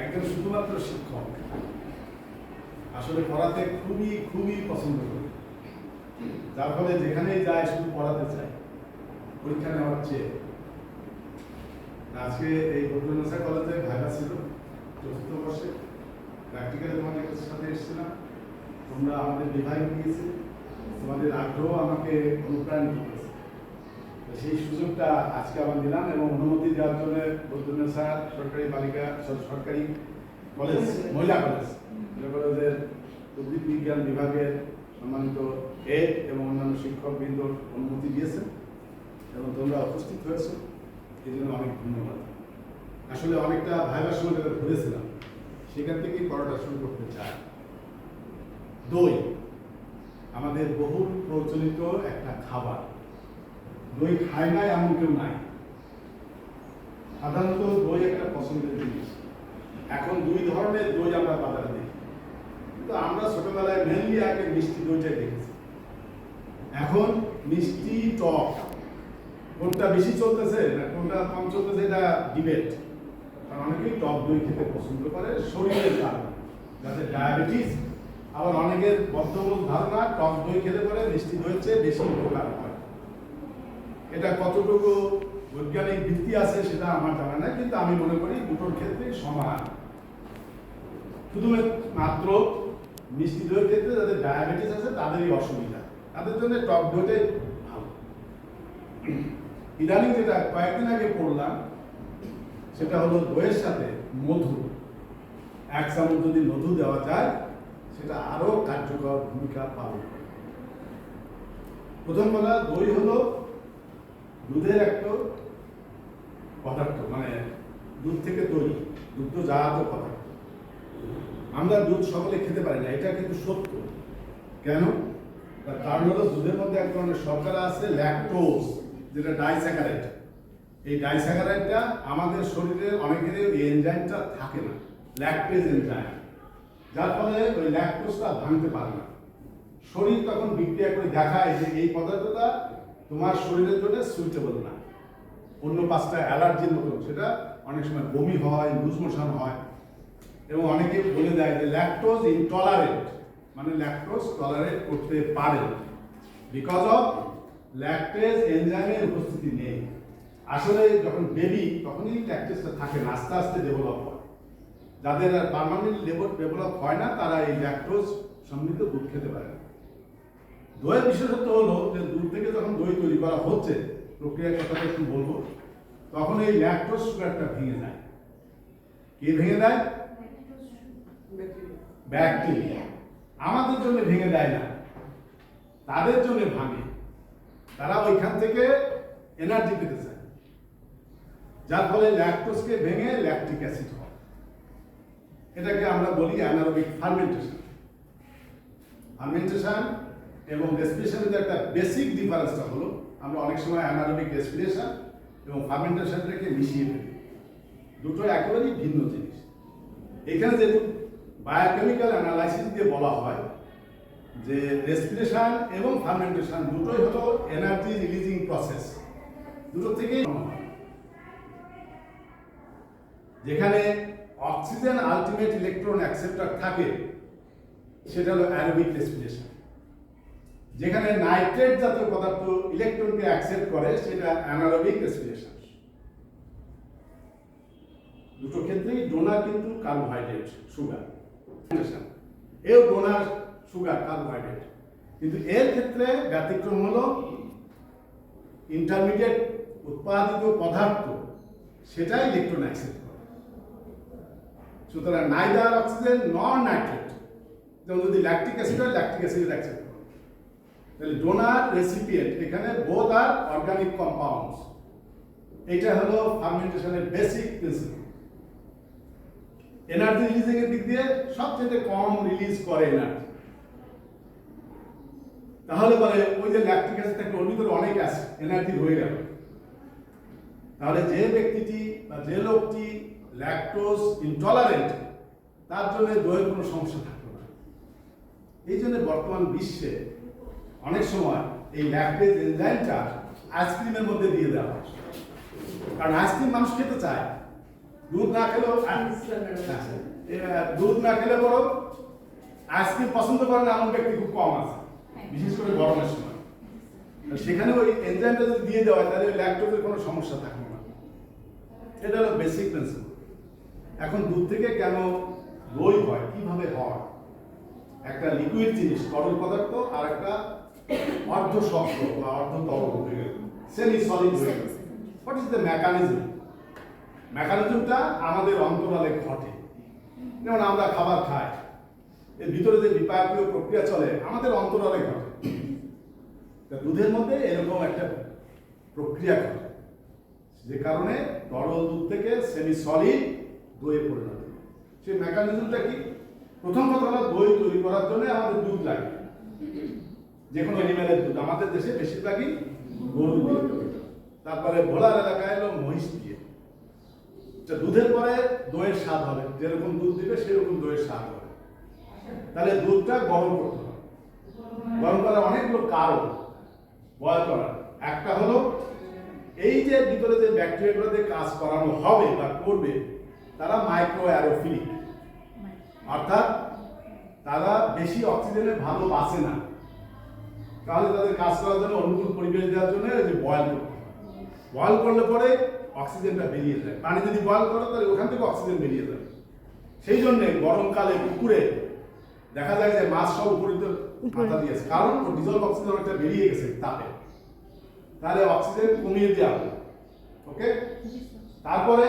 একজন শুধুমাত্র শিক্ষক আসলে পড়াতে খুবই খুবই পছন্দ করি। যার ফলে যেখানেই যায় শুধু পড়াতে চাই পরীক্ষা নেওয়ার চেয়ে। আজকে এই বদ্রনাসা কলেজে ভাইবা ছিল, চতুর্থ বর্ষে। প্র্যাকটিক্যালে তোমাদের সাথে এসেছিলাম। তোমরা আমাদের বিভাগে গিয়েছে তোমাদের আগ্রহ আমাকে অনুপ্রাণিত সেই সুযোগটা আজকে আবার দিলাম এবং অনুমতি দেওয়ার জন্য স্যার, সরকারি বালিকা সরকারি কলেজ, মহিলা কলেজ, মহিলা কলেজের উদ্ভিদ বিজ্ঞান বিভাগের সম্মানিত এড এবং অন্যান্য শিক্ষকবৃন্দ অনুমতি দিয়েছেন এবং তোমরা উপস্থিত হয়েছো। এই জন্য অনেক ধন্যবাদ। আসলে অনেকটা ভাইবার সময় যেটা ধরেছিলাম সেখান থেকেই পড়াটা শুরু করতে চাই। দই, আমাদের বহু প্রচলিত একটা খাবার। দই খায় না এমন কেউ নাই। সাধারণত দই একটা পছন্দের জিনিস। এখন দুই ধরনের দই আমরা বাজারে দেখি। কিন্তু আমরা ছোটবেলায় মেনলি আগে মিষ্টি দইটাই দেখেছি। এখন মিষ্টি টক, কোনটা বেশি চলতেছে না কোনটা কম চলতেছে এটা ডিবেট কারণ অনেকেই টক দই খেতে পছন্দ করে, শরীরের কারণে। যাদের ডায়াবেটিস আবার অনেকের বদ্ধমূল ধারণা, টক দই খেলে পরে, মিষ্টি দইয়ের চেয়ে বেশি উপকার হয় এটা কতটুকু বৈজ্ঞানিক ভিত্তি আছে সেটা আমার জানা নাই, কিন্তু আমি মনে করি দুটোর ক্ষেত্রে সমান। শুধু মাত্র মিষ্টি দইয়ের ক্ষেত্রে যাদের ডায়াবেটিস আছে, তাদেরই অসুবিধা। তাদের জন্য টক দইটাই ভালো। ইদানিং যেটা কয়েকদিন আগে পড়লাম, সেটা হলো দইয়ের সাথে মধু। এক চামচ যদি মধু দেওয়া যায়, সেটা আরও কার্যকর ভূমিকা পালন করে। প্রথম কথা, দই হলো দুধের একটা পদার্থ মানে দুধ থেকে তৈরি দুগ্ধ জাত পদার্থ। আমরা দুধ সকলে খেতে পারি না, এটা কিন্তু সত্য। কেন? তার কারণ হলো দুধের মধ্যে এক ধরনের শর্করা আছে ল্যাকটোজ যেটা ডাইস্যাকারাইড এই ডাইস্যাকারাইডটা আমাদের শরীরে অনেকেরই ওই এনজাইমটা থাকে না ল্যাকটেজ এনজাইম যার ফলে ওই ল্যাকটোজটা ভাঙতে পারে না। শরীর তখন বিক্রিয়া করে দেখায় যে এই পদার্থটা তোমার শরীরের জন্য সুইটেবল না। অন্য পাঁচটা অ্যালার্জির মতো। সেটা অনেক সময় বমি হয়, লুজ মোশন হয়। এবং অনেকে বলে দেয় যে ল্যাকটোজ ইনটলারেন্ট মানে ল্যাকটোজ টলারেট করতে পারে। বিকজ অফ ল্যাকটেজ এনজাইমের উপস্থিতি নেই। আসলে যখন বেবি তখনই ল্যাকটেজটা থাকে না, আস্তে আস্তে ডেভেলপ হয়। যাদের পার্মানেন্ট লেভেল ডেভেলপ হয় না, তারা এই ল্যাকটোজ সমৃদ্ধ দুধ খেতে পারে না। দইয়ের বিশেষত্ব হলো যে দুধ থেকে যখন দই তৈরি করা হচ্ছে, প্রক্রিয়ার কথাটা একটু বলব, তখন এই ল্যাকটোজ সুগারটা ভেঙে যায়। কে ভেঙে দেয়? ব্যাকটেরিয়া আমাদের জন্য ভেঙে দেয় না, তাদের জন্য ভাঙে। তারা ওইখান থেকে এনার্জি পেতে চায়। যার ফলে ল্যাকটোজকে ভেঙে ল্যাকটিক অ্যাসিড হয়। এটাকে আমরা বলি অ্যানারোবিক ফার্মেন্টেশন ফার্মেন্টেশন এবং রেসপিরেশনের একটা বেসিক ডিফারেন্সটা হলো, আমরা অনেক সময় অ্যানারোবিক রেসপিরেশন এবং ফার্মেন্টেশনটাকে মিশিয়ে ফেলি। দুটো একেবারেই ভিন্ন জিনিস। এখানে যেহেতু বায়োকেমিক্যাল অ্যানালাইসিস দিয়ে বলা হয় যে রেসপিরেশন এবং ফার্মেন্টেশন দুটোই হলো এনার্জি রিলিজিং প্রসেস দুটো থেকেই। যেখানে অক্সিজেন আলটিমেট ইলেকট্রন অ্যাকসেপ্টার থাকে, সেটা হলো অ্যারোবিক রেসপিরেশন যেখানে নাইট্রেট জাতীয় পদার্থ ইলেকট্রনকে অ্যাকসেপ্ট করে, সেটা অ্যানারোবিক রেসপিরেশন দুটো ক্ষেত্রেই ডোনার কিন্তু কার্বোহাইড্রেট সুগার এও ডোনার সুগার কার্বোহাইড্রেট কিন্তু এর ক্ষেত্রে ব্যতিক্রম হলো ইন্টারমিডিয়েট উৎপাদিত পদার্থ, সেটাই ইলেকট্রন অ্যাকসেপ্ট করে। সুতরাং নাইদার অক্সিজেন নন নাইট্রেট যেমন যদি ল্যাকটিক অ্যাসিড হয় ল্যাকটিক অ্যাসিড অ্যাকসেপ্ট করে। তাহলে ডোনার রেসিপিয়েন্ট এখানে বোথ আর অর্গানিক কম্পাউন্ডস এটা হলো ফার্মেন্টেশনের বেসিক প্রিন্সিপাল এনার্জি রিলিজিং এর দিক দিয়ে সবচেয়ে কম রিলিজ করে এনার্জি তাহলে পরে ওই যে ল্যাকটিক অ্যাসিড থাকে ওর ভিতরে অনেক অ্যাসিড এনার্জি হয়ে গেল। তাহলে যে ব্যক্তিটি বা যে লোকটি ল্যাকটোজ ইনটলারেন্ট তার জন্য দইয়ের কোনো সমস্যা থাকল না। এই জন্য বর্তমান বিশ্বে অনেক সময় এই ল্যাকটেজ এনজাইমটা আইসক্রিমের মধ্যে দিয়ে দেওয়া হয়। কারণ আইসক্রিম মানুষ খেতে চায়। দুধ না খেলেও হ্যাঁ, দুধ না খেলে বড় আইসক্রিম পছন্দ করেন এমন ব্যক্তি খুব কম আছে বিশেষ করে গরমের সময়। সেখানে ওই এনজাইমটা যদি দিয়ে দেওয়া হয় তাহলে ওই ল্যাকটোজের কোনো সমস্যা থাকবে না। এটা হলো বেসিক প্রিন্সিপাল এখন দুধ থেকে কেন দই হয়? কীভাবে হয়? একটা লিকুইড জিনিস তরল পদার্থ আর একটা অর্ধ শক্ত বা অর্ধ তরল সেমি সলিড হয়ে গেল। হোয়াট ইজ দ্য মেকানিজম মেকানিজমটা আমাদের অন্তরালে ঘটে। যেমন আমরা খাবার খাই, এর ভিতরে যে বিপাকীয় প্রক্রিয়া চলে, আমাদের অন্তরালে ঘটে। দুধের মধ্যে এরকম একটা প্রক্রিয়া ঘটে। যে কারণে তরল দুধ থেকে সেমি সলিড দইয়ে পরিণত সেই মেকানিজমটা কি? প্রথম কথা হলো দই তৈরি করার জন্য আমাদের দুধ লাগে। যে কোনো অ্যানিমেলের দুধ। আমাদের দেশে বেশিরভাগই গরু তারপরে ভোলার এলাকায় এলো মহিষ দিয়ে। দুধের পরে দইয়ের স্বাদ হবে। যেরকম দুধ দিবে, সেরকম দইয়ের স্বাদ হবে। তাহলে দুধটা গরম করতে হবে। গরম করার অনেকগুলো কারণ বয়ল করার। একটা হলো, এই যে ভিতরে যে ব্যাকটেরিয়াগুলো দিয়ে কাজ করানো হবে বা করবে, তারা মাইক্রো অ্যারোফিলিক অর্থাৎ তারা বেশি অক্সিজেনে ভালো বাঁচে না। তাহলে তাদের কাজ করার জন্য অনুকূল পরিবেশ দেওয়ার জন্য যে বয়েল করতে বয়েল করলে পরে অক্সিজেনটা বেরিয়ে যায়। পানি যদি বয়েল করো তাহলে ওখান থেকে অক্সিজেন বেরিয়ে যাবে। সেই জন্য গরমকালে পুকুরে দেখা যায় যে মাছ সব উপরিত মাথা দিয়েছে কারণ ডিজল অক্সিজেন অনেকটা বেরিয়ে গেছে তাপে। তাহলে অক্সিজেন কমিয়ে দেওয়া হবে। ওকে তারপরে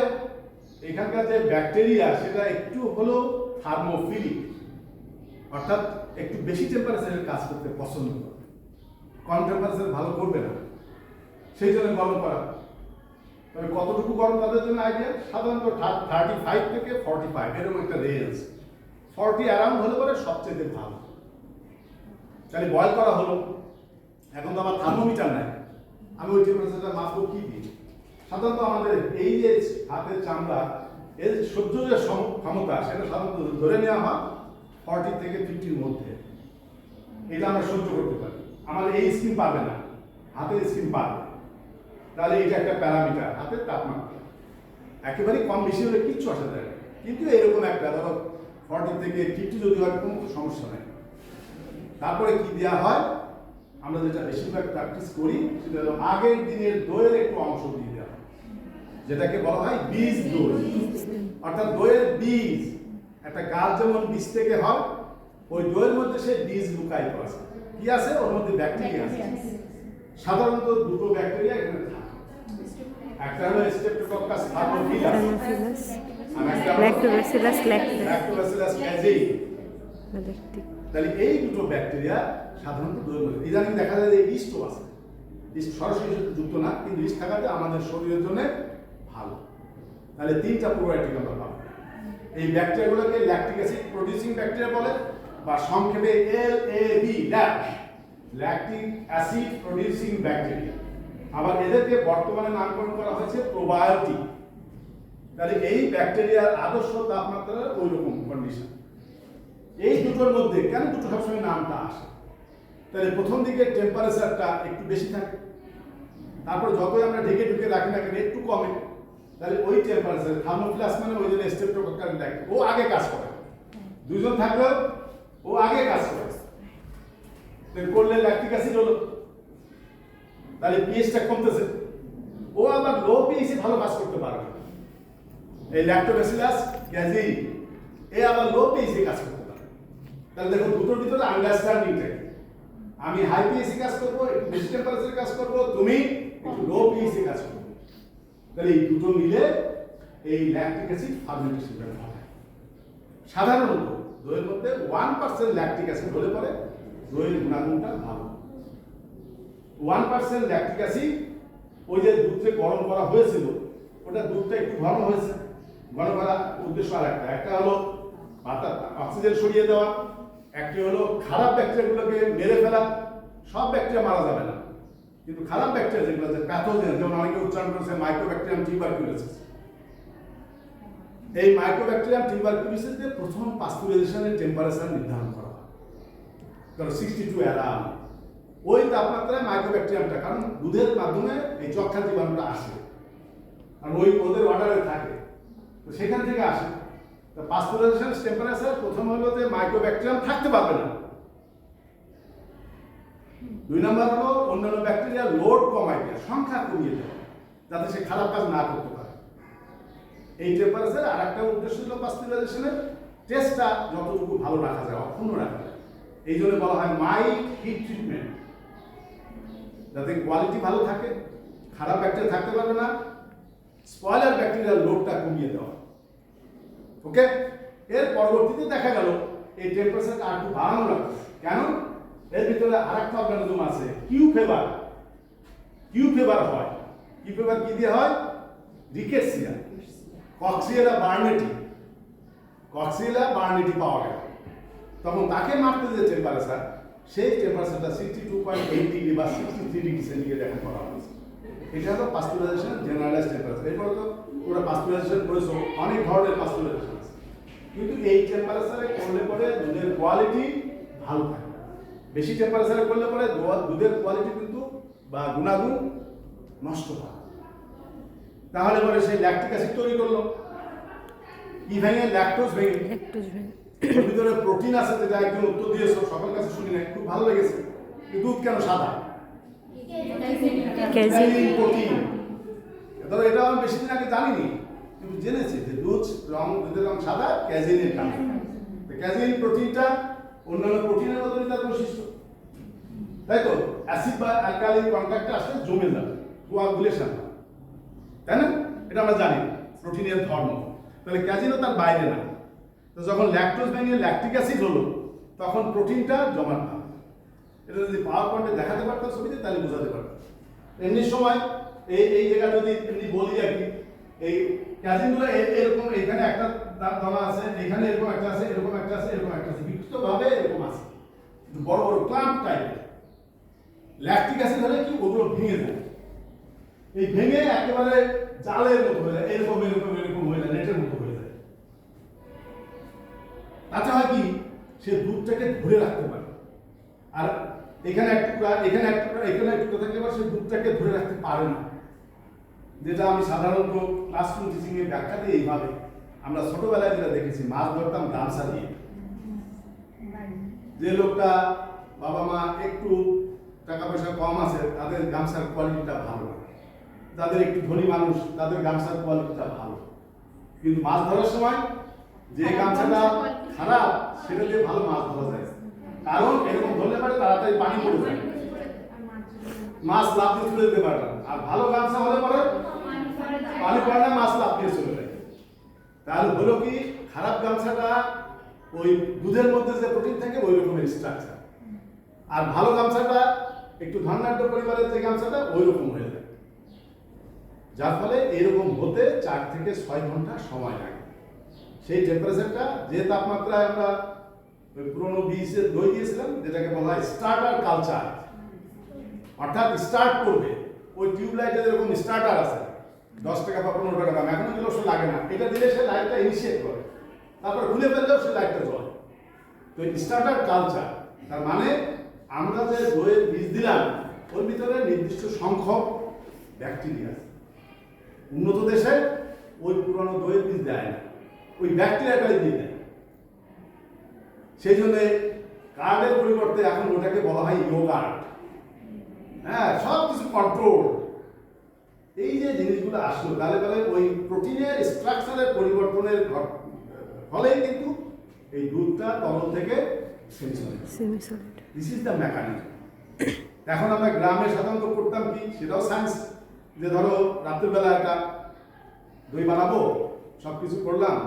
এখানকার যে ব্যাকটেরিয়া সেটা একটু হলেও থার্মোফিলিক অর্থাৎ একটু বেশি টেম্পারেচারের কাজ করতে পছন্দ করে। টেম্পারেচার ভালো করবে না। সেই জন্য গরম করা। তবে কতটুকু গরম তাদের জন্য আইডিয়া সাধারণত থার্টি ফাইভ থেকে ফর্টি ফাইভ এরকম একটা রেঞ্জ ফর্টি অ্যারাউন্ড হলে পরে সবচেয়ে ভালো। তাহলে বয়ল করা হলো। এখন তো আমার থার্মোমিটার নাই। আমি ওই টেম্পারেচারটা মাপবো কি দিই সাধারণত আমাদের এই যে হাতের চামড়া, এর সহ্য যে ক্ষমতা, সেটা সাধারণত ধরে নেওয়া হয় ফর্টি থেকে ফিফটির মধ্যে। এটা আমরা সহ্য করতে পারি। আমাদের এই স্কিন পারবে না, হাতের স্কিন পারবে। তাহলে এটা একটা প্যারামিটার, হাতের তাপমাত্রা। একেবারে কম বেশি হলে কিচ্ছু আসা যায় কিন্তু এরকম একটা, ধরো ফর্টি থেকে ফিফটি যদি হয়, কোনো সমস্যা নেই। তারপরে কি দেওয়া হয়? আমরা যেটা বেশিরভাগ প্র্যাকটিস করি, সেটা হলো আগের দিনের দইয়ের একটু অংশ দিয়ে দেওয়া যেটাকে বলা হয় বীজ দই। অর্থাৎ দইয়ের বীজ, একটা গাছ যেমন বীজ থেকে হয়, ওই দইয়ের মধ্যে সে বীজ লুকায়িত আছে। কি আছে ওর মধ্যে ব্যাকটেরিয়া আছে। সাধারণত দুটো ব্যাকটেরিয়া এখানে থাকে। একটা হলো স্টেপ্টোকক্কাস থার্মোফিলাস আর একটা Lactobacillus ক্যাজেই তাহলে এই দুটো ব্যাকটেরিয়া সাধারণত দইয়ের মধ্যে ইদানিং দেখা যায় যে ইস্টও আছে। ইস্ট সরাসরি সাথে যুক্ত না কিন্তু ইস্ট থাকাতে আমাদের শরীরের জন্য ভালো। তাহলে তিনটা প্রোবায়োটিক আমরা পাবো। এই ব্যাকটেরিয়াগুলোকে ল্যাকটিক অ্যাসিড প্রডিউসিং ব্যাকটেরিয়া বলে বা সংক্ষেপে L A B lac lactic acid producing bacteria আবার এদেরকে বর্তমানে নামকরণ করা হয়েছে প্রোবায়োটিক তাহলে এই ব্যাকটেরিয়ার আদর্শ তাপমাত্রা ওই রকম কন্ডিশন এই দুটোর মধ্যে কেন দুটো সবসময় নামটা আসে? তাহলে প্রথম দিকে টেম্পারেচারটা একটু বেশি থাকে। তারপর যতই আমরা ঢেকে ঢুকে রাখি না কেন, একটু কমে। তাহলে ওই টেম্পারেচার থার্মোফিলাস মানে ওই জন্য দেখে ও আগে কাজ করে। দুজন থাকলেও ও আগে কাজ করে। করলে ল্যাকটিক অ্যাসিড হলো তাহলে পিএইচটা কমতেছে। ও আবার লো পিএইচে ভালো কাজ করতে পারবে না। এই ল্যাক্টোব্যাসিলাস গ্যাজি, এ আবার লো পিএইচে কাজ করতে পারে তাহলে দেখুন দুটোর ভিতরে আন্ডারস্ট্যান্ডিংটা আমি হাই পিএইচে কাজ করব, বেশি টেম্পারেচারে কাজ করব, তুমি একটু লো পিএইচে কাজ করবে। তাহলে এই দুটো মিলে এই ল্যাকটিক অ্যাসিড ফার্মেন্টেশনটা সাধারণত দইয়ের মধ্যে ওয়ান পার্সেন্ট ল্যাকটিক অ্যাসিড হলে পরে দইয়ের গুণাগুণটা ভালো। ওয়ান পার্সেন্ট ল্যাকটিক অ্যাসিড ওই যে দুধকে গরম করা হয়েছিল, ওটা দুধটা একটু ঘন হয়েছে। ঘন করার উদ্দেশ্য আর একটা একটা হলো পাতা অক্সিজেন সরিয়ে দেওয়া, একটি হলো খারাপ ব্যাকটেরিয়াগুলোকে মেরে ফেলা, সব ব্যাকটেরিয়া মারা যাবে না। কিন্তু খারাপ ব্যাকটেরিয়া যেগুলো আছে প্যাথোজেন যেমন অনেকে উচ্চারণ করেছে মাইক্রোব্যাকটেরিয়াম টিউবারকুলোসিস এই মাইক্রোব্যাকটেরিয়াম টিউবারকুলোসিস দিয়ে প্রথম পাস্তুরাইজেশনের টেম্পারেচার নির্ধারণ করা হয়। ধরো সিক্সটি টু অ্যারাম ওই তাপমাত্রায় মাইক্রোব্যাকটেরিয়ামটা কারণ দুধের মাধ্যমে এই যক্ষা জীবাণুটা আসে। আর ওই ওদের অর্ডারে থাকে। তো সেখান থেকে আসে। তো পাস্তুরাইজেশন টেম্পারেচার প্রথম হলো যে মাইক্রোব্যাকটেরিয়াম থাকতে পারবে না। দুই নম্বর হলো অন্যান্য ব্যাকটেরিয়া লোড কমাই দেওয়া সংখ্যা কমিয়ে দেয়, যাতে সে খারাপ কাজ না করতে এই টেম্পারেচার আর একটা উদ্দেশ্য হলো পাস্তুরাইজেশনের টেস্টটা যতটুকু ভালো রাখা যায়, অক্ষুণ্ণ রাখা যায়। এই জন্য বলা হয় মাই হিট ট্রিটমেন্ট যাতে কোয়ালিটি ভালো থাকে, খারাপ ব্যাকটেরিয়া থাকতে পারবে না স্পয়লার ব্যাকটেরিয়ার লোডটা কমিয়ে দেওয়া। ওকে এর পরবর্তীতে দেখা গেল, এই টেম্পারেচারটা আর একটু বাড়ানো লাগবে কেন? এর ভিতরে আর একটা অর্গানিজম আছে কিউ ফেভার কিউ ফেভার হয়। কিউ ফেভার কি দিয়ে হয়? রিকেটসিয়া কক্সিয়েলা বার্নেটি কক্সিয়েলা বার্নেটি পাওয়া গেল। তখন তাকে মারতে যে টেম্পারেচার সেই টেম্পারেচারটা sixty two point eight degree বা সিক্সটি থ্রি ডিগ্রি সেন্টিগ্রেড এখন করা হয়েছে। এটা হলো পাস্তুরাইজেশন জেনারেলাইজ টেম্পারেচার এরপরে তো ওরা পাস্তুরাইজেশন করেছ, অনেক ধরনের পাস্তুরাইজেশন আছে। কিন্তু এই টেম্পারেচারে করলে পরে দুধের কোয়ালিটি ভালো থাকে। বেশি টেম্পারেচারে করলে পরে দুধের কোয়ালিটি কিন্তু বা গুণাগুণ নষ্ট হয়। তাহলে পরে সেই ল্যাকটিক অ্যাসিড তৈরি করল। কি ভেঙে? ল্যাকটোজ ভেঙে। ভিতরে প্রোটিন আছে যেটা একজন উত্তর দিয়েছ সকল কাছে শুনি নাই। খুব ভালো লেগেছে। দুধ কেন সাদা? প্রোটিন ধরো এটা আমি বেশি দিন আগে জানিনি কিন্তু জেনেছি যে দুধ রং দুধের রং সাদা ক্যাজিনের কারণে। ক্যাজিন প্রোটিনটা অন্যান্য প্রোটিনের মতনই তার বৈশিষ্ট্য। তাই তো? অ্যাসিড বা অ্যালকালিন কন্ট্যাক্টে আসলে জমে যাবে। কোয়াগুলেশন তাই না? এটা আমরা জানি, প্রোটিনের ধর্ম। তাহলে ক্যাজিনও তার বাইরে না। তো যখন ল্যাকটোজ ভেঙে ল্যাকটিক অ্যাসিড হলো, তখন প্রোটিনটা জমাট না। এটা যদি পাওয়ার পয়েন্টে দেখাতে পারতাম ছবিতে, তাহলে বোঝাতে পারতাম। এমনি সময় এই এই জায়গা যদি এমনি বলি আর কি, এই ক্যাজিনগুলো এরকম এখানে একটা দা- দানা আছে এখানে এরকম একটা আছে, এরকম একটা আছে, এরকম একটা আছে বিক্ষিপ্তভাবে এরকম আছে। বড় বড় ক্লাম্প টাইপের ল্যাকটিক অ্যাসিড হলে কি? ওগুলো ভেঙে যায়। এই ভেঙে একেবারে জালের মতো হয়ে যায়, এরকম এরকম এরকম হয়ে যায়, নেটের মতো হয়ে যায়। তাতে হয় কি? সে দুধটাকে ধরে রাখতে পারে। আর এখানে এক টুকরা, এখানে এক টুকরা, এখানে এক টুকরা থাকলে সে দুধটাকে ধরে রাখতে পারে না। যেটা আমি সাধারণত ক্লাসরুম টিচিং এর ব্যাখ্যা দিই এইভাবে আমরা ছোটবেলায় যেটা দেখেছি, মাছ ধরতাম গামছা দিয়ে। যে লোকটা বাবা মা একটু টাকা পয়সা কম আছে, তাদের গামছার কোয়ালিটিটা ভালো যাদের একটু ধনী মানুষ তাদের গামছার কোয়ালিটিটা ভালো। কিন্তু মাছ ধরার সময় যে গামছাটা খারাপ সেটা দিয়ে ভালো মাছ ধরা যায়। কারণ এরকম ধরলে পারে তাড়াতাড়ি পানি পড়ে যায়। মাছ লাভ দিয়ে তুলে দিতে পারে না। আর ভালো গামছা হলে পরে পানি পড়ে না মাছ লাভ দিয়ে চলে যায়। তাহলে হলো কি খারাপ গামছাটা ওই দুধের মধ্যে যে প্রোটিন থাকে ওই রকমের স্ট্রাকচার আর ভালো গামছাটা একটু ধনাঢ্য পরিবারের যে গামছাটা ওই রকম হয়ে যায়। যার ফলে এরকম হতে চার থেকে ছয় ঘণ্টা সময় লাগে। সেই টেম্পারেচারটা যে তাপমাত্রায় আমরা পুরোনো বীজের দই দিয়েছিলাম, যেটাকে বলা হয় স্টার্টার কালচার অর্থাৎ স্টার্ট করবে। ওই টিউবলাইটে যেরকম স্টার্টার আছে, দশ টাকা বা পনেরো টাকা দাম, এখন এগুলো সে লাগে না। এটা দিলে সে লাইটটা ইনিশিয়েট করে। তারপর খুলে ফেললেও সে লাইটটা জ্বলে। তো স্টার্টার কালচার তার মানে আমরা যে দইয়ের বীজ দিলাম, ওর ভিতরে নির্দিষ্ট সংখ্যক ব্যাকটেরিয়া আছে। উন্নত দেশে ওই পুরনো দইয়ের বীজ দেয় না ওই ব্যাকটেরিয়াটাই দিয়ে দেয় সেই জন্য কার্ডের পরিবর্তে এখন ওটাকে বলা হয় ইয়োগার্ট হ্যাঁ সব কিছু কন্ট্রোল এই যে জিনিসগুলো আসলো তাহলে তাহলে ওই প্রোটিনের স্ট্রাকচারের পরিবর্তনের ফলেই কিন্তু এই দুধটা তরল থেকে দিস ইজ দ্য মেকানিজম এখন আমরা গ্রামে সাধারণত করতাম কি? সেটাও সায়েন্স যে ধরো রাত্রিবেলা একটা দই বানাবো সব কিছু করলাম,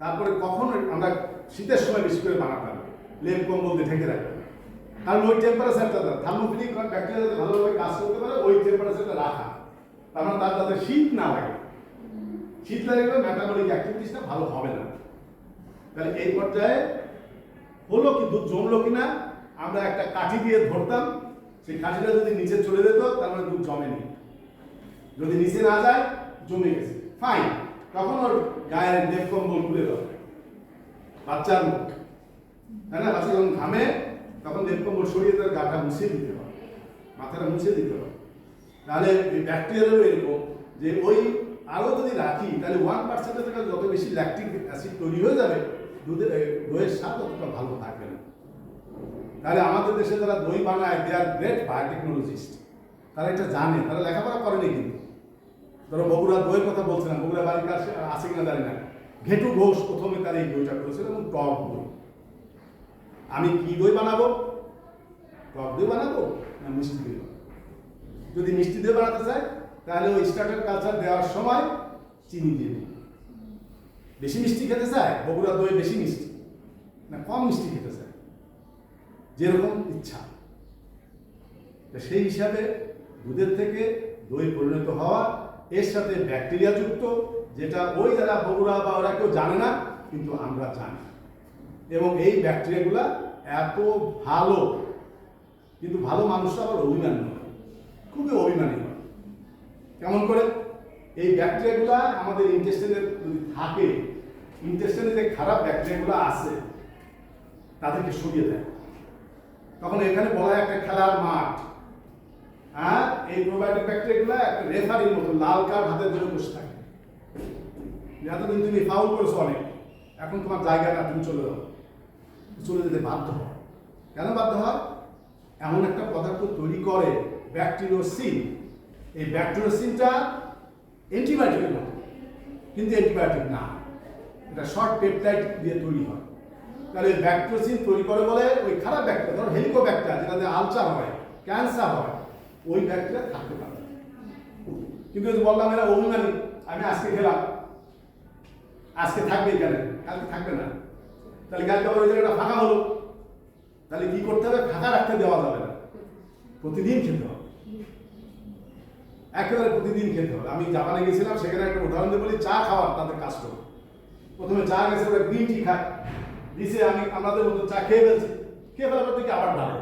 তারপরে কখন আমরা শীতের সময় বেশি করে বানাতাম লেপ, কম্বল দিয়ে ঢেকে রাখতাম কারণ ওই টেম্পারেচারটা থার্মোফিলিক ব্যাকটেরিয়া যাতে ভালোভাবে কাজ করতে পারে, ওই টেম্পারেচারটা রাখা। তার মানে তার যাতে শীত না লাগে। শীত লাগলে মেটাবলিক অ্যাক্টিভিটিসটা ভালো হবে না। তাহলে এই পর্যায়ে হলো কি, দুধ জমলো কিনা, আমরা একটা কাঠি দিয়ে ধরতাম, সেই কাঠিটা যদি নিচে চলে যেত, তার মানে দুধ জমেনি। যদি নিচে না যায়, জমে গেছে। ফাইন তখন ওর গায়ের দেব কম্বল খুলে দাও। বাচ্চার মুখ। তাই না? বাচ্চা যখন ঘামে, তখন দেব কম্বল সরিয়ে তার গাটা মুছিয়ে দিতে হবে। মাথাটা মুছিয়ে দিতে হবে। তাহলে ব্যাকটেরিয়ারও এরকম যে ওই আরও যদি রাখি, তাহলে ওয়ান পার্সেন্টের থেকে যত বেশি ল্যাকটিক অ্যাসিড তৈরি হয়ে যাবে, দুধের দইয়ের স্বাদ অতটা ভালো থাকবে না। তাহলে আমাদের দেশে যারা দই বানায় দে আর গ্রেট বায়োটেকনোলজিস্ট তারা এটা জানে, তারা লেখাপড়া করেনি কিন্তু। ধরো বগুড়া দইয়ের কথা বলছিলাম, বগুড়া বাড়ির কাছে আছে কিনা জানি না। ঘেটু ঘোষ প্রথমে তার এই বইটা করেছিল এবং টক দই আমি কি দই বানাবো? টক দই বানাবো না মিষ্টি দই যদি মিষ্টি দই বানাতে চাই তাহলে ওই স্টার্টার কালচার দেওয়ার সময় চিনি দিয়ে দিই বেশি মিষ্টি খেতে চায়, বগুড়া দই বেশি মিষ্টি। না, কম মিষ্টি খেতে চায়। যেরকম ইচ্ছা। সেই হিসাবে দুধের থেকে দই পরিণত হওয়া, এর সাথে ব্যাকটেরিয়া যুক্ত, যেটা ওই যারা বগুড়া বা ওরা কেউ জানে না, কিন্তু আমরা জানি। এবং এই ব্যাকটেরিয়াগুলা এত ভালো, কিন্তু ভালো মানুষরা আবার অভিমানী হয় খুবই অভিমানী হয়। কেমন করে? এই ব্যাকটেরিয়াগুলা আমাদের ইন্টেস্টিনে যদি থাকে ইন্টেস্টিনে যে খারাপ ব্যাকটেরিয়াগুলো আছে, তাদেরকে সরিয়ে দেয়। তখন এখানে বলা একটা খেলার মাঠ। হ্যাঁ? এই প্রোবায়োটিক ব্যাকটেরিয়াগুলো একটা রেফারির মতো, লাল কার্ড হাতে ধরে বসে থাকে। এতদিন তুমি ফাউল করেছ অনেক। এখন তোমার জায়গা না, তুমি চলে যাও। চলে যেতে বাধ্য হয় কেন বাধ্য হয় এমন একটা পদার্থ তৈরি করে ব্যাকটেরিওসিন এই ব্যাকটেরিওসিনটা অ্যান্টিবায়োটিকের মতো। কিন্তু অ্যান্টিবায়োটিক না। এটা শর্ট পেপটাইড দিয়ে তৈরি হয়। তাহলে ব্যাকটেরিওসিন তৈরি করে বলে ওই খারাপ ব্যাকটেরিয়া ধরো হেলিকোব্যাক্টার যেটাতে আলচার হয় ক্যান্সার হয়। ওই ব্যাকটেরিয়া থাকতে পারে। কিন্তু এই যে বললাম, এরা অভিমানী, আমি আজকে খেলাম। আজকে থাকবে এখানে কালকে থাকবে না। তাহলে কালকে আবার ওই জায়গাটা ফাঁকা হলো। তাহলে কি করতে হবে? ফাঁকা রাখতে দেওয়া যাবে না। প্রতিদিন খেতে হবে। একেবারে প্রতিদিন খেতে হবে। আমি জাপানে গেছিলাম, সেখানে একটা উদাহরণ দিয়ে বলি, চা খাওয়ার তাদের কাজ করো। প্রথমে চা গেছে, ওরা গ্রিন টি খায়। দিছে, আমি, আমাদের মতো চা খেয়ে ফেলছি। খেয়ে ফেলার পর দেখি আবার ঢালে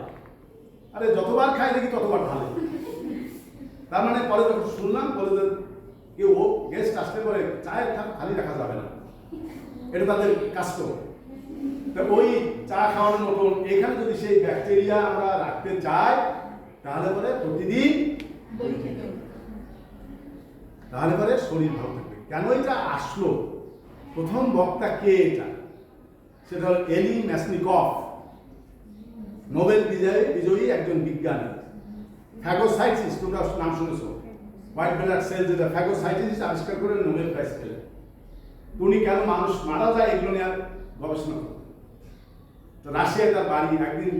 আরে, যতবার খাই দেখি ততবার ঢালে তার মানে পরে যখন শুনলাম যে কেউ ও গেস্ট আসতে পরে, চায়ের কাপ খালি রাখা যাবে না। এটা তাদের কাস্টম তা ওই চা খাওয়ানোর মতন, এখানে যদি সেই ব্যাকটেরিয়া আমরা রাখতে চাই, তাহলে পরে প্রতিদিন তাহলে পরে শরীর ভালো থাকবে। কেন এটা আসলো? প্রথম বক্তা কে এটা? সেটা হল এলি ম্যাসনিকফ নোবেল বিজয়ী বিজয়ী একজন বিজ্ঞানী। ফ্যাগোসাইটিস তোমরা নাম শুনেছো? হোয়াইট ব্লাড সেল যেটা ফ্যাগোসাইটিস আবিষ্কার করে নোবেল প্রাইজ পেলেন উনি কেন মানুষ মারা যায় এগুলো নিয়ে গবেষণা করতেন তো রাশিয়ায় তার বাড়ি একদিন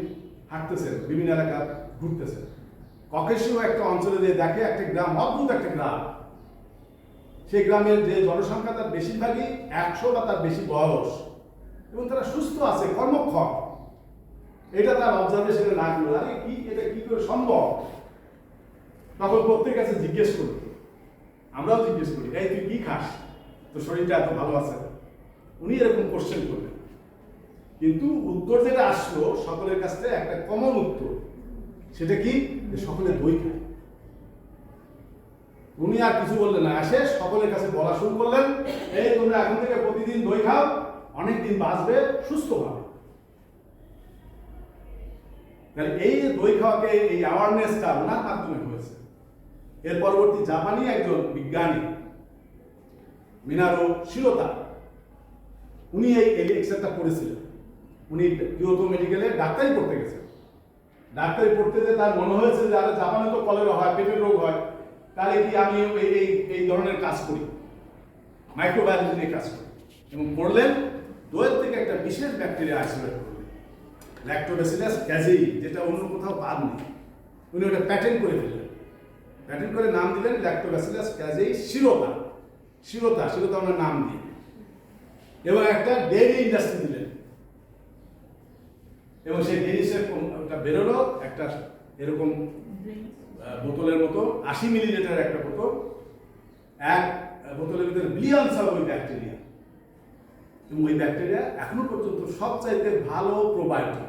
হাঁটতেছেন বিভিন্ন এলাকা ঘুরতেছেন ককেশীয় একটা অঞ্চলে যে দেখে, একটা গ্রাম, অদ্ভুত একটা গ্রাম। সেই গ্রামের যে জনসংখ্যা তার বেশিরভাগই একশো বা তার বেশি বয়স। এবং তারা সুস্থ আছে, কর্মক্ষম। এটা তার অবজারভেশনে লাগল আরে, কি, এটা কি করে সম্ভব? তখন প্রত্যেক কাছে জিজ্ঞেস করি। আমরাও জিজ্ঞেস করি, এই, তুই কি খাস? তো শরীরটা এত ভালো আছে? উনি এরকম কোশ্চেন করলেন। কিন্তু উত্তর যেটা আসলো সকলের কাছ থেকে একটা কমন উত্তর। সেটা কি? সকলে দই খায়। উনি আর কিছু বললেন না। আসে সকলের কাছে বলা শুরু করলেন, এই, তোমরা এখন থেকে প্রতিদিন দই খাও অনেক দিন বাঁচবে, সুস্থ হবে। তাহলে এই দই খাওয়াকে, এই অ্যাওয়ারনেসটা ওনার মাধ্যমে হয়েছে। এর পরবর্তী জাপানি একজন বিজ্ঞানী, মিনারো শিরোতা উনি এই এক্সারটা করেছিলেন উনি কিয়োতো মেডিকেলে ডাক্তারি পড়তে গেছেন। ডাক্তারি পড়তে যে তার মনে হয়েছে যে আরে জাপানে তো কলেরা হয় পেটের রোগ হয়, তাহলে কি আমি এই এই এই ধরনের কাজ করি? মাইক্রোবায়োলজি নিয়ে কাজ করি। এবং পড়লেন দোয়ের থেকে একটা বিশেষ ব্যাকটেরিয়া আইসোলেট করলেন। ল্যাক্টোব্যাসিলাস ক্যাজেই যেটা অন্য কোথাও বাদ নেই। উনি ওটা প্যাটেন্ট করে ফেললেন। প্যাটেন্ট করে নাম দিলেন ল্যাক্টোব্যাসিলাস ক্যাজেই শিরোতা শিরোতা শিরোতা ওনার নাম দিয়ে এবং একটা ডেইরি ইন্ডাস্ট্রি দিলেন। এবং সেই ডেনিসের বেরোলো একটা এরকম বোতলের মতো আশি মিলিলিটার একটা বোতল এক বোতলের ভিতরে বিলিয়ন সব ওই ব্যাকটেরিয়া এবং ওই ব্যাকটেরিয়া এখনও পর্যন্ত সবচাইতে ভালো প্রোবায়োটিক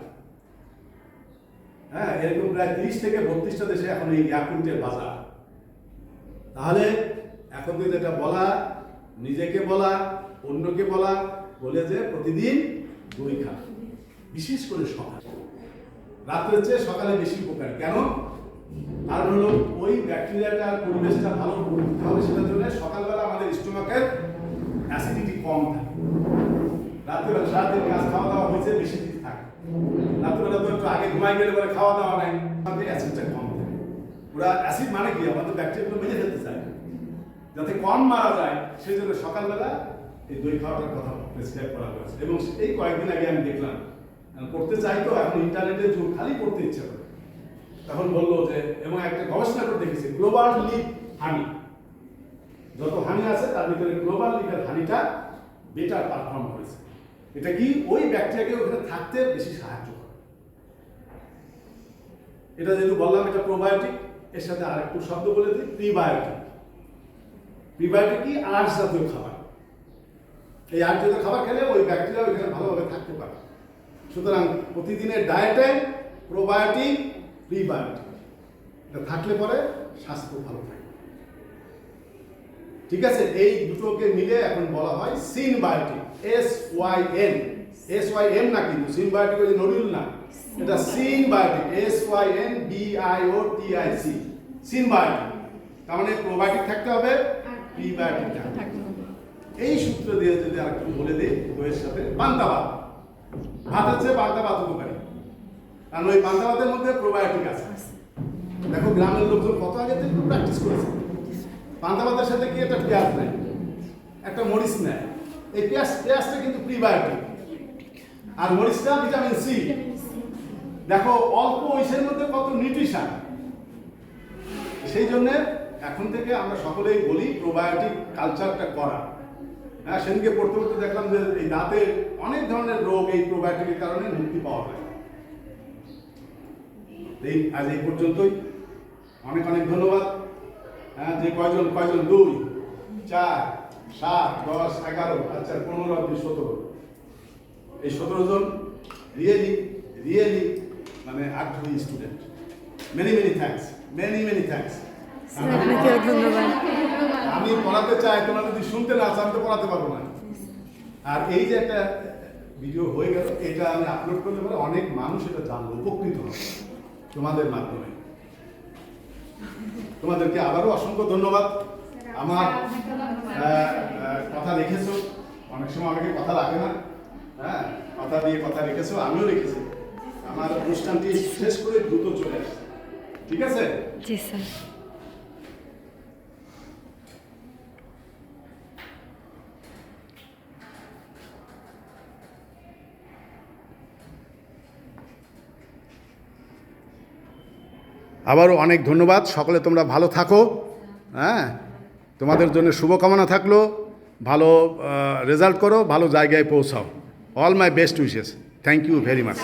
হ্যাঁ এরকম প্রায় তিরিশ থেকে বত্রিশটা দেশে এখন এই ইয়াকুল্টের বাজার। তাহলে এখন তো যেটা বলা, নিজেকে বলা, অন্যকে বলা, বলে যে প্রতিদিন দই খা। বিশেষ করে সকালে। রাত্রের চেয়ে সকালে বেশি উপকারী। কেন? আর হলো ওই ব্যাকটেরিয়াটার পরিবেশটা ভালো করতে সেটার জন্য সকালবেলা আমাদের স্টোমাকের অ্যাসিডিটি কম থাকে। রাত্রেবেলা সারাদিন কাজ খাওয়া দাওয়া হয়েছে, বেশি থাকে। রাত্রেবেলা তো একটু আগে ঘুমাই গেলে পরে খাওয়া দাওয়া নাই। আমাদের অ্যাসিডটা কম। ওরা অ্যাসিড মানে কি? আমাদের ব্যাকটেরিয়াগুলো মেরে ফেলতে চায় যাতে কম মারা যায়, সেই জন্য সকালবেলা এই দই খাওয়াটার কথা প্রেসক্রাইব করা হয়েছে। এবং এই কয়েকদিন আগে আমি দেখলাম পড়তে চাই তো, এখন ইন্টারনেটের যুগ খালি পড়তে ইচ্ছে করে। তখন বলল যে, এবং একটা গবেষণা করে দেখেছি গ্লোবাল লিপ হানি যত হানি আছে, তার ভিতরে গ্লোবাল লিপের হানিটা বেটার পারফর্ম করেছে। এটা কি? ওই ব্যাকটেরিয়াকে ওখানে থাকতে বেশি সাহায্য করে। এটা যেহেতু বললাম, এটা প্রোবায়োটিক এর সাথে আরেকটু শব্দ বলে দিই প্রিবায়োটিক প্রিবায়োটিক কি আর্টস জাতীয় খাবার। এই আর্টস জাতীয় খাবার খেলে ওই ব্যাকটেরিয়া ওইখানে ভালোভাবে থাকতে পারে। সুতরাং প্রতিদিনের ডায়েটে প্রোবায়োটিক প্রিবায়োটিক এটা থাকলে পরে স্বাস্থ্য ভালো থাকে। ঠিক আছে, এই দুটোকে মিলে এখন বলা হয় synbiotic S Y N S Y M না কিন্তু সিনবায়োটিক ওই নডিউল না। এটা synbiotic S Y N B I O T I C synbiotic তার মানে প্রোবায়োটিক থাকতে হবে প্রিবায়োটিক থাকতে হবে। এই সূত্র দিয়ে যদি আরেকটু বলে দিই বইয়ের সাথে পান্তা ভাত হচ্ছে পান্তা ভাত উপকারী কারণ ওই পান্তা ভাতের মধ্যে প্রোবায়োটিক আছে। দেখো গ্রামের লোকজন কত আগে থেকে প্র্যাকটিস করেছে? পান্তা ভাতের সাথে কি একটা পেঁয়াজ নেয়? একটা মরিচ নেয়। এই পেঁয়াজ পেঁয়াজটা কিন্তু প্রিবায়োটিক আর মরিচটা ভিটামিন সি দেখো, অল্প ওইসের মধ্যে কত নিউট্রিশন সেই জন্য এখন থেকে আমরা সকলেই বলি প্রোবায়োটিক কালচারটা করা। হ্যাঁ সেদিনকে পড়তে পড়তে দেখলাম যে এই দাঁতের অনেক ধরনের রোগ এই প্রোবায়োটিকের কারণে মুক্তি পাওয়া যায়। এই, আজ এই পর্যন্তই। অনেক অনেক ধন্যবাদ। হ্যাঁ যে কয়জন কয়জন? দুই, চার, সাত, দশ, এগারো আচ্ছা পনেরো সতেরো। এই সতেরো জন রিয়েলি রিয়েলি মানে আগ্রহী student many many thanks many many ধন্যবাদ। আমি পড়াতে চাই তোমরা যদি শুনতে না আমি তো পড়াতে পারব না। আর এই যে একটা ভিডিও হয়ে গেল এটা আমি আপলোড করলে পরে অনেক মানুষ এটা জানলো উপকৃত হবে তোমাদের মাধ্যমে। তোমাদেরকে আবারও অসংখ্য ধন্যবাদ। আমার কথা লিখেছো। অনেক সময় অনেকে কথা রাখে না। হ্যাঁ কথা দিয়ে কথা লিখেছো আমিও লিখেছি। আমার অনুষ্ঠানটি শেষ করে দ্রুত চলে আসছে। ঠিক আছে? জি স্যার। আবারও অনেক ধন্যবাদ। সকলে তোমরা ভালো থাকো। হ্যাঁ? তোমাদের জন্য শুভকামনা থাকল। ভালো রেজাল্ট করো ভালো জায়গায় পৌঁছাও। All my best wishes thank you very much